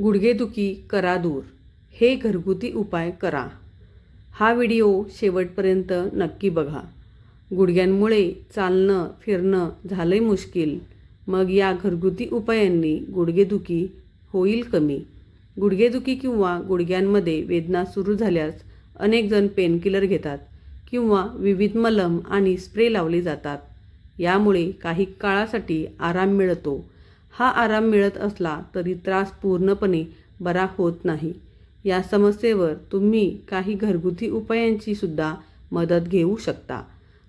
गुडघेदुखी करा दूर. हे घरगुती उपाय करा. हा व्हिडिओ शेवटपर्यंत नक्की बघा. गुडघ्यांमुळे चालणं फिरणं झालंय मुश्किल. मग या घरगुती उपायांनी गुडघेदुखी होईल कमी. गुडघेदुखी किंवा गुडघ्यांमध्ये वेदना सुरू झाल्यास अनेकजण पेनकिलर घेतात किंवा विविध मलम आणि स्प्रे लावले जातात. यामुळे काही काळासाठी आराम मिळतो. हा आराम मिळत असला तरी त्रास पूर्णपणे बरा होत नाही. या समस्येवर तुम्ही काही घरगुती उपायांची सुद्धा मदत घेऊ शकता.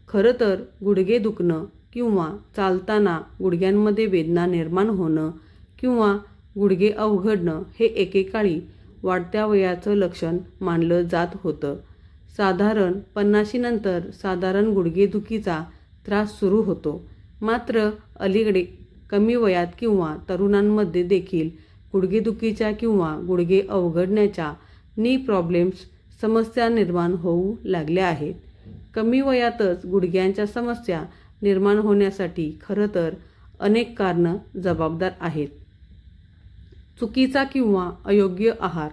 खरं तर गुडघे दुखणं किंवा चालताना गुडघ्यांमध्ये वेदना निर्माण होणं किंवा गुडघे अवघडणं हे एकेकाळी वाढत्या वयाचं लक्षण मानलं जात होतं. साधारण पन्नाशीनंतर साधारण गुडघेदुखीचा त्रास सुरू होतो. मात्र अलीकडे कमी वयात किंवा तरुणांमध्ये देखील गुडघेदुखीच्या किंवा गुडघे अवघडण्याच्या नी प्रॉब्लेम्स समस्या निर्माण होऊ लागल्या आहेत. कमी वयातच गुडघ्यांच्या समस्या निर्माण होण्यासाठी खरं तर अनेक कारणं जबाबदार आहेत. चुकीचा किंवा अयोग्य आहार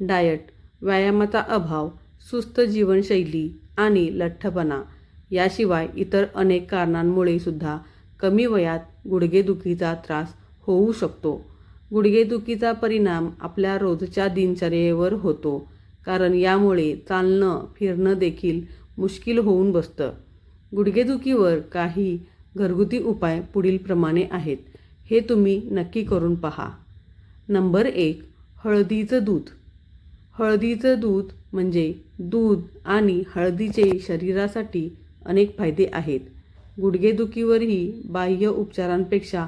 डायट व्यायामाचा अभाव सुस्त जीवनशैली आणि लठ्ठपणा याशिवाय इतर अनेक कारणांमुळे सुद्धा कमी वयात गुडघेदुखीचा त्रास होऊ शकतो. गुडघेदुखीचा परिणाम आपल्या रोजच्या दिनचर्येवर होतो कारण यामुळे चालणं फिरणं देखील मुश्किल होऊन बसतं. गुडघेदुखीवर काही घरगुती उपाय पुढीलप्रमाणे आहेत. हे तुम्ही नक्की करून पहा. नंबर एक हळदीचं दूध. हळदीचं दूध म्हणजे दूध आणि हळदीचे शरीरासाठी अनेक फायदे आहेत. गुडघेदुखीवरही बाह्य उपचारांपेक्षा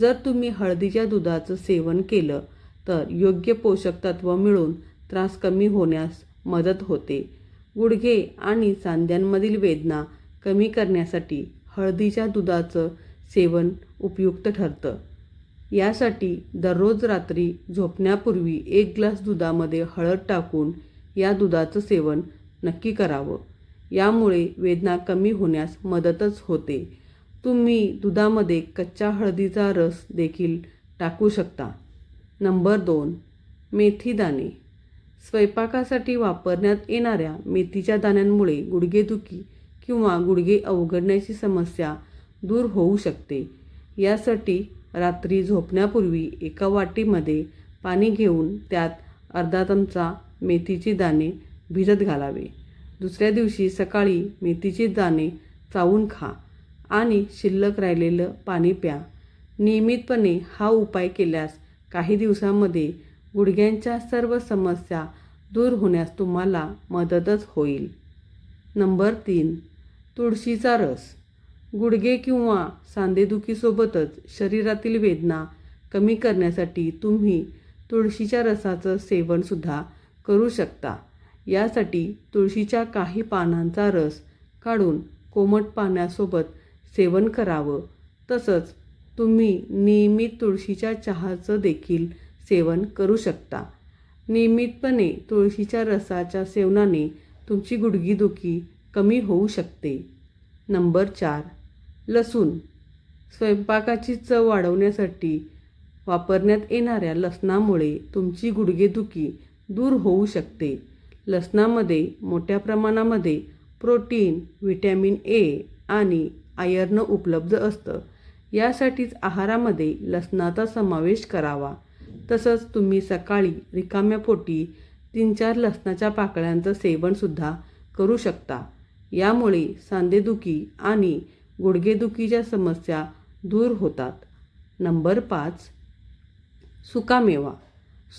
जर तुम्ही हळदीच्या दुधाचं सेवन केलं तर योग्य पोषक तत्व मिळून त्रास कमी होण्यास मदत होते. गुडघे आणि सांध्यांमधील वेदना कमी करण्यासाठी हळदीच्या दुधाचं सेवन उपयुक्त ठरतं. यासाठी दररोज रात्री झोपण्यापूर्वी एक ग्लास दुधामध्ये हळद टाकून या दुधाचं सेवन नक्की करावं. यामुळे वेदना कमी होण्यास मदतच होते. तुम्ही दुधामध्ये कच्च्या हळदीचा रस देखील टाकू शकता. नंबर दोन मेथी दाणे. स्वयंपाकासाठी वापरण्यात येणाऱ्या मेथीच्या दाण्यांमुळे गुडघेदुखी किंवा गुडघे अवघडण्याची समस्या दूर होऊ शकते. यासाठी रात्री झोपण्यापूर्वी एका वाटीमध्ये पाणी घेऊन त्यात अर्धा चमचा मेथीची दाणे भिजत घालावे. दुसऱ्या दिवशी सकाळी मेथीची दाणे चावून खा आणि शिल्लक राहिलेलं पाणी प्या. नियमितपणे हा उपाय केल्यास काही दिवसांमध्ये गुडघ्यांच्या सर्व समस्या दूर होण्यास तुम्हाला मदतच होईल. नंबर तीन तुळशीचा रस. गुडघे किंवा सांधेदुखीसोबतच शरीरातील वेदना कमी करण्यासाठी तुम्ही तुळशीच्या रसाचं सेवनसुद्धा करू शकता. यासाठी तुळशीच्या काही पानांचा रस काढून कोमट पाण्यासोबत सेवन करावं. तसंच तुम्ही नियमित तुळशीच्या चहाचं देखील सेवन करू शकता. नियमितपणे तुळशीच्या रसाच्या सेवनाने तुमची गुडघीदुखी कमी होऊ शकते. नंबर चार लसूण. स्वयंपाकाची चव वाढवण्यासाठी वापरण्यात येणाऱ्या लसणामुळे तुमची गुडघेदुखी दूर होऊ शकते. लसणामध्ये मोठ्या प्रमाणामध्ये प्रोटीन व्हिटॅमिन ए आणि आयर्न उपलब्ध असतं. यासाठीच आहारामध्ये लसणाचा समावेश करावा. तसंच तुम्ही सकाळी रिकाम्या पोटी तीन चार लसणाच्या पाकळ्यांचं सेवनसुद्धा करू शकता. यामुळे सांधेदुखी आणि गुडघेदुखीच्या समस्या दूर होतात. नंबर पाच सुकामेवा.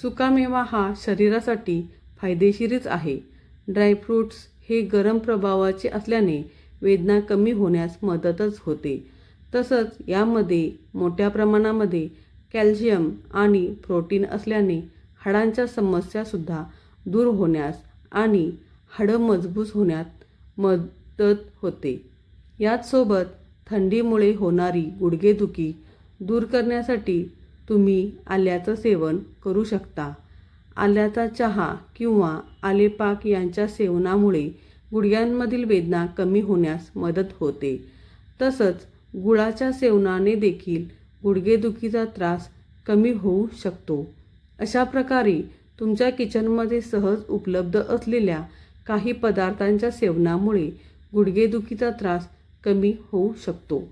सुकामेवा हा शरीरासाठी फायदेशीरच आहे. ड्रायफ्रूट्स हे गरम प्रभावाचे असल्याने वेदना कमी होण्यास मदतच होते. तसंच यामध्ये मोठ्या प्रमाणामध्ये कॅल्शियम आणि प्रोटीन असल्याने हाडांच्या समस्यासुद्धा दूर होण्यास आणि हाडं मजबूत होण्यात मदत होते. याचसोबत थंडीमुळे होणारी गुडघेदुखी दूर करण्यासाठी तुम्ही आल्याचं सेवन करू शकता. आल्याचा चहा किंवा आलेपाक यांच्या सेवनामुळे गुडघ्यांमधील वेदना कमी होण्यास मदत होते. तसंच गुळाच्या सेवनाने देखील गुडघेदुखीचा त्रास कमी होऊ शकतो. अशा प्रकारे तुमच्या किचनमध्ये सहज उपलब्ध असलेल्या काही पदार्थांच्या सेवनामुळे गुडघेदुखीचा त्रास कमी होऊ शकतो.